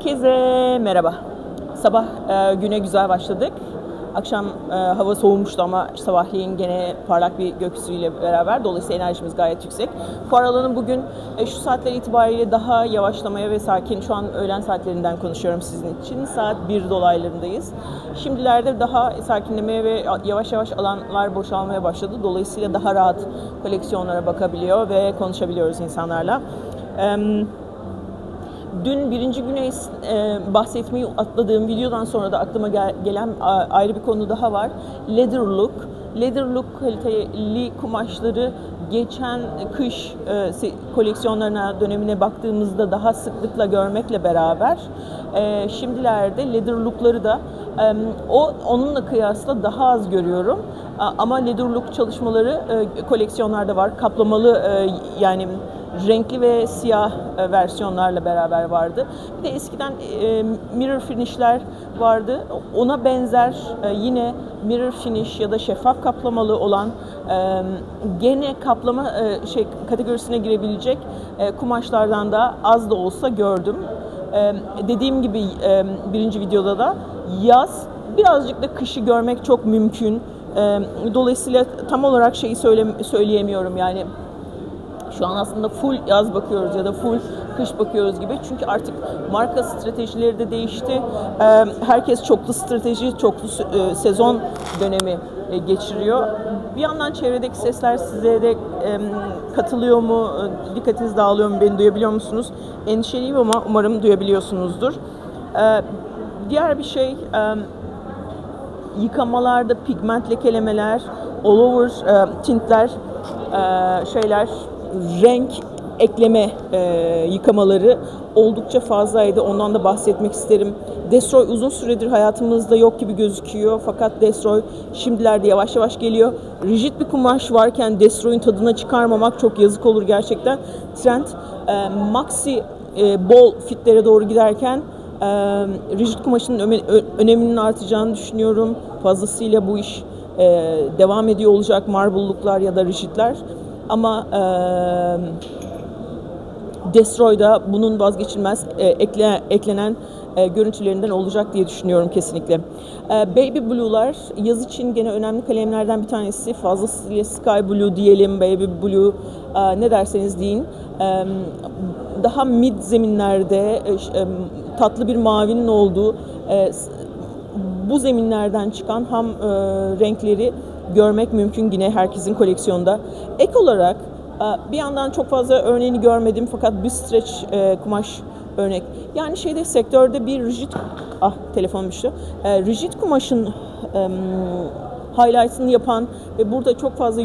Herkese merhaba. Sabah e, güne güzel başladık. Akşam e, hava soğumuştu ama sabahleyin gene parlak bir gökyüzüyle beraber dolayısıyla enerjimiz gayet yüksek. Fuar alanı bugün e, şu saatler itibariyle daha yavaşlamaya ve sakin. Şu an öğlen saatlerinden konuşuyorum sizin için. Saat 1 dolaylarındayız. Şimdilerde daha sakinlemeye ve yavaş yavaş alanlar boşalmaya başladı. Dolayısıyla daha rahat koleksiyonlara bakabiliyor ve konuşabiliyoruz insanlarla. Em, Dün birinci güne e, bahsetmeyi atladığım videodan sonra da aklıma gel- gelen ayrı bir konu daha var. Leather look. Leather look kaliteli kumaşları geçen kış e, koleksiyonlarına dönemine baktığımızda daha sıklıkla görmekle beraber e, şimdilerde leather lookları da o onunla kıyasla daha az görüyorum. Ama leather look çalışmaları e, koleksiyonlarda var. Kaplamalı yani renkli ve siyah e, versiyonlarla beraber vardı. Bir de eskiden e, mirror finishler vardı. Ona benzer e, yine mirror finish ya da şeffaf kaplamalı olan gene kaplama şey kategorisine girebilecek kumaşlardan da az da olsa gördüm. Dediğim gibi birinci videoda da yaz birazcık da kışı görmek çok mümkün. Dolayısıyla tam olarak şeyi söyle, söyleyemiyorum yani şu an aslında full yaz bakıyoruz ya da full kış bakıyoruz gibi. Çünkü artık marka stratejileri de değişti. Ee, Herkes çoklu strateji, çoklu e, sezon dönemi e, geçiriyor. Bir yandan çevredeki sesler size de katılıyor mu, e, dikkatiniz dağılıyor mu, beni duyabiliyor musunuz? Endişeliyim ama umarım duyabiliyorsunuzdur. Ee, Diğer bir şey, yıkamalarda pigment lekelemeler, all over tintler, şeyler, renk ekleme e, yıkamaları oldukça fazlaydı. Ondan da bahsetmek isterim. Destroy uzun süredir hayatımızda yok gibi gözüküyor. Fakat Destroy şimdilerde yavaş yavaş geliyor. Rigid bir kumaş varken Destroy'un tadına çıkarmamak çok yazık olur gerçekten. Trend e, maxi e, bol fitlere doğru giderken e, rigid kumaşın öme- ö- öneminin artacağını düşünüyorum. Fazlasıyla bu iş e, devam ediyor olacak marble'luklar ya da rigidler. Ama e, Destroy'da bunun vazgeçilmez e, ekle, eklenen e, görüntülerinden olacak diye düşünüyorum kesinlikle. E, Baby Blue'lar yaz için gene önemli kalemlerden bir tanesi. Fazlasıyla Sky Blue diyelim, Baby Blue e, ne derseniz deyin. E, daha mid zeminlerde e, e, tatlı bir mavinin olduğu e, bu zeminlerden çıkan ham e, renkleri görmek mümkün yine herkesin koleksiyonda. Ek olarak e, bir yandan çok fazla örneğini görmedim fakat bir stretch e, kumaş örnek. Yani şeyde sektörde bir rigid ah telefon düştü. E, rigid kumaşın highlight'ını yapan ve burada çok fazla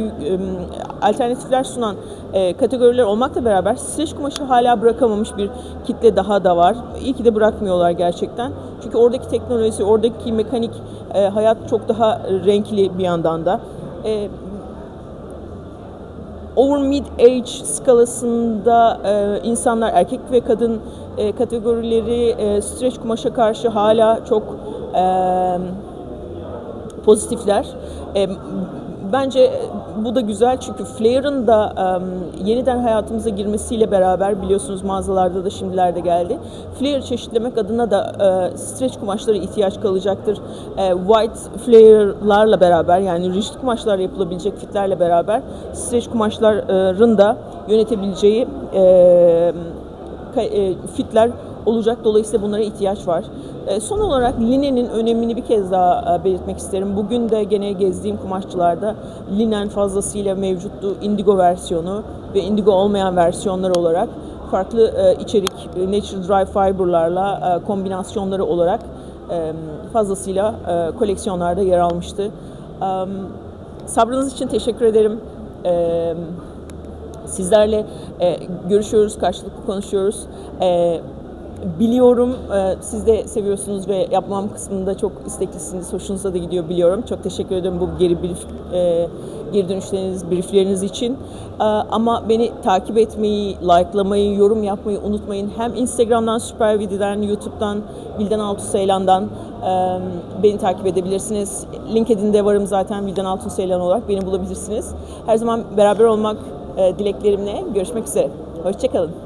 alternatifler sunan e, kategoriler olmakla beraber streç kumaşı hala bırakamamış bir kitle daha da var. İyi ki de bırakmıyorlar gerçekten. Çünkü oradaki teknoloji, oradaki mekanik e, hayat çok daha renkli bir yandan da. E, over mid age skalasında e, insanlar erkek ve kadın e, kategorileri e, streç kumaşa karşı hala çok e, pozitifler. E, bence bu da güzel çünkü Flair'ın da e, yeniden hayatımıza girmesiyle beraber biliyorsunuz mağazalarda da şimdilerde geldi. Flair çeşitlemek adına da e, streç kumaşlara ihtiyaç kalacaktır. E, white Flair'larla beraber yani rigid kumaşlarla yapılabilecek fitlerle beraber streç kumaşların da yönetebileceği e, e, fitler olacak. Dolayısıyla bunlara ihtiyaç var. E, Son olarak linenin önemini bir kez daha e, belirtmek isterim. Bugün de gene gezdiğim kumaşçılarda linen fazlasıyla mevcuttu. Indigo versiyonu ve indigo olmayan versiyonlar olarak farklı e, içerik, e, natural dry fiber'larla kombinasyonları olarak fazlasıyla koleksiyonlarda yer almıştı. Sabrınız için teşekkür ederim. Sizlerle görüşüyoruz, karşılıklı konuşuyoruz. Biliyorum e, siz de seviyorsunuz ve yapmam kısmında çok isteklisiniz, hoşunuza da gidiyor biliyorum. Çok teşekkür ederim bu geri brief, e, geri dönüşleriniz, briefleriniz için. E, ama beni takip etmeyi, likelamayı, yorum yapmayı unutmayın. Hem Instagram'dan, Süper Video'dan, YouTube'dan, Bilden Altun Seylan'dan e, beni takip edebilirsiniz. LinkedIn'de varım zaten Bilden Altun Seylan olarak beni bulabilirsiniz. Her zaman beraber olmak e, dileklerimle görüşmek üzere. Hoşçakalın.